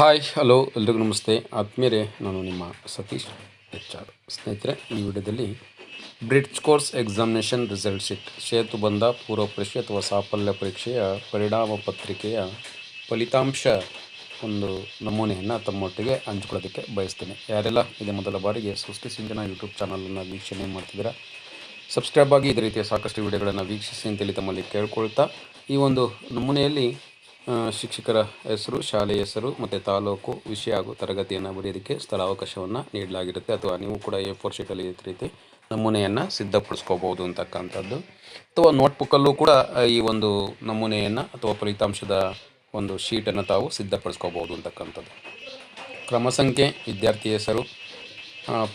Hi, hello, ಎಲ್ರಿಗೂ ನಮಸ್ತೆ. ಆತ್ಮೀಯರೇ, ನಾನು ನಿಮ್ಮ ಸತೀಶ್ ಎಚ್ ಆರ್ ಸ್ನೇಹಿತರೆ, ಈ ವಿಡಿಯೋದಲ್ಲಿ bridge course examination result sheet, Setu ಬಂದ ಪೂರ್ವ ಪರೀಕ್ಷೆ ಅಥವಾ ಸಾಫಲ್ಯ ಪರೀಕ್ಷೆಯ ಪರಿಣಾಮ ಪತ್ರಿಕೆಯ ಫಲಿತಾಂಶ ಒಂದು ನಮೂನೆಯನ್ನು ತಮ್ಮೊಟ್ಟಿಗೆ ಹಂಚ್ಕೊಳ್ಳೋದಕ್ಕೆ ಬಯಸ್ತೇನೆ. ಯಾರೆಲ್ಲ ಇದೇ ಮೊದಲ ಬಾರಿಗೆ ಸೃಷ್ಟಿ ಸಿಂಧನ ಯೂಟ್ಯೂಬ್ ಚಾನಲನ್ನು ವೀಕ್ಷಣೆ ಮಾಡ್ತಿದ್ದೀರಾ, ಸಬ್ಸ್ಕ್ರೈಬ್ ಆಗಿ ಇದೇ ರೀತಿಯ ಸಾಕಷ್ಟು ವಿಡಿಯೋಗಳನ್ನು ವೀಕ್ಷಿಸಿ ಅಂತೇಳಿ ತಮ್ಮಲ್ಲಿ ಕೇಳ್ಕೊಳ್ತಾ ಈ ಒಂದು ನಮೂನೆಯಲ್ಲಿ ಶಿಕ್ಷಕರ ಹೆಸರು, ಶಾಲೆಯ ಹೆಸರು ಮತ್ತು ತಾಲೂಕು ವಿಷಯ ಹಾಗೂ ತರಗತಿಯನ್ನು ಬರೆಯೋದಕ್ಕೆ ಸ್ಥಳಾವಕಾಶವನ್ನು ನೀಡಲಾಗಿರುತ್ತೆ. ಅಥವಾ ನೀವು ಕೂಡ ಎ ಫೋರ್ ಶೀಟಲ್ಲಿ ಈ ರೀತಿ ನಮೂನೆಯನ್ನು ಸಿದ್ಧಪಡಿಸ್ಕೋಬೋದು ಅಂತಕ್ಕಂಥದ್ದು. ಅಥವಾ ನೋಟ್ಬುಕ್ಕಲ್ಲೂ ಕೂಡ ಈ ಒಂದು ನಮೂನೆಯನ್ನು ಅಥವಾ ಫಲಿತಾಂಶದ ಒಂದು ಶೀಟನ್ನು ತಾವು ಸಿದ್ಧಪಡಿಸ್ಕೋಬೋದು ಅಂತಕ್ಕಂಥದ್ದು. ಕ್ರಮ ಸಂಖ್ಯೆ ವಿದ್ಯಾರ್ಥಿ ಹೆಸರು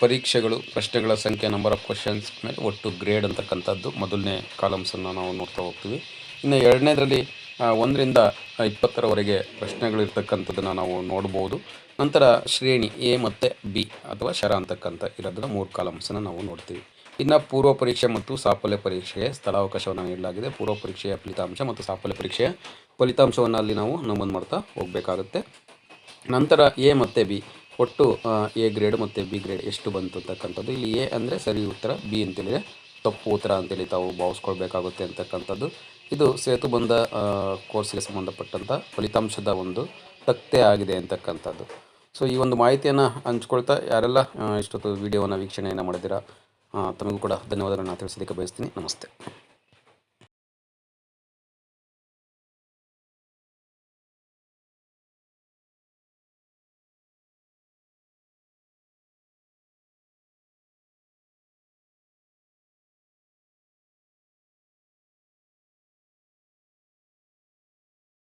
ಪರೀಕ್ಷೆಗಳು, ಪ್ರಶ್ನೆಗಳ ಸಂಖ್ಯೆ ನಂಬರ್ ಆಫ್ ಕ್ವಶನ್ಸ್ ಮೇಲೆ ಒಟ್ಟು ಗ್ರೇಡ್ ಅಂತಕ್ಕಂಥದ್ದು. ಮೊದಲನೇ ಕಾಲಮ್ಸನ್ನು ನಾವು ನೋಡ್ತಾ ಹೋಗ್ತೀವಿ. ಇನ್ನು ಎರಡನೇದರಲ್ಲಿ ಒಂದರಿಂದ ಇಪ್ಪತ್ತರವರೆಗೆ ಪ್ರಶ್ನೆಗಳಿರ್ತಕ್ಕಂಥದ್ದನ್ನು ನಾವು ನೋಡ್ಬೋದು. ನಂತರ ಶ್ರೇಣಿ ಎ ಮತ್ತು ಬಿ ಅಥವಾ ಶರ ಅಂತಕ್ಕಂಥ ಇರೋದನ್ನ ಮೂರು ಕಾಲಮ್ಸನ್ನು ನಾವು ನೋಡ್ತೀವಿ. ಇನ್ನು ಪೂರ್ವ ಪರೀಕ್ಷೆ ಮತ್ತು ಸಾಫಲ್ಯ ಪರೀಕ್ಷೆಗೆ ಸ್ಥಳಾವಕಾಶವನ್ನು ನೀಡಲಾಗಿದೆ. ಪೂರ್ವ ಪರೀಕ್ಷೆಯ ಫಲಿತಾಂಶ ಮತ್ತು ಸಾಫಲ್ಯ ಪರೀಕ್ಷೆಯ ಫಲಿತಾಂಶವನ್ನು ಅಲ್ಲಿ ನಾವು ನಮೂದು ಮಾಡ್ತಾ ಹೋಗಬೇಕಾಗುತ್ತೆ. ನಂತರ ಎ ಮತ್ತು ಬಿ, ಒಟ್ಟು ಎ ಗ್ರೇಡ್ ಮತ್ತು ಬಿ ಗ್ರೇಡ್ ಎಷ್ಟು ಬಂತು ಅಂತಕ್ಕಂಥದ್ದು ಇಲ್ಲಿ ಎ ಅಂದರೆ ಸರಿ ಉತ್ತರ, ಬಿ ಅಂತೇಳಿದರೆ ತಪ್ಪು ಉತ್ತರ ಅಂತೇಳಿ ತಾವು ಭಾವಿಸ್ಕೊಳ್ಬೇಕಾಗುತ್ತೆ ಅಂತಕ್ಕಂಥದ್ದು. ಇದು ಸೇತು ಬಂದ ಕೋರ್ಸ್ಗೆ ಸಂಬಂಧಪಟ್ಟಂಥ ಫಲಿತಾಂಶದ ಒಂದು ತಕ್ತೆ ಆಗಿದೆ ಅಂತಕ್ಕಂಥದ್ದು. ಸೊ, ಈ ಒಂದು ಮಾಹಿತಿಯನ್ನು ಹಂಚ್ಕೊಳ್ತಾ ಯಾರೆಲ್ಲ ಇಷ್ಟೊತ್ತು ವಿಡಿಯೋವನ್ನು ವೀಕ್ಷಣೆಯನ್ನು ಮಾಡಿದ್ದೀರಾ ತಮಗೂ ಕೂಡ ಧನ್ಯವಾದಗಳನ್ನು ತಿಳಿಸೋದಕ್ಕೆ ಬಯಸ್ತೀನಿ. ನಮಸ್ತೆ.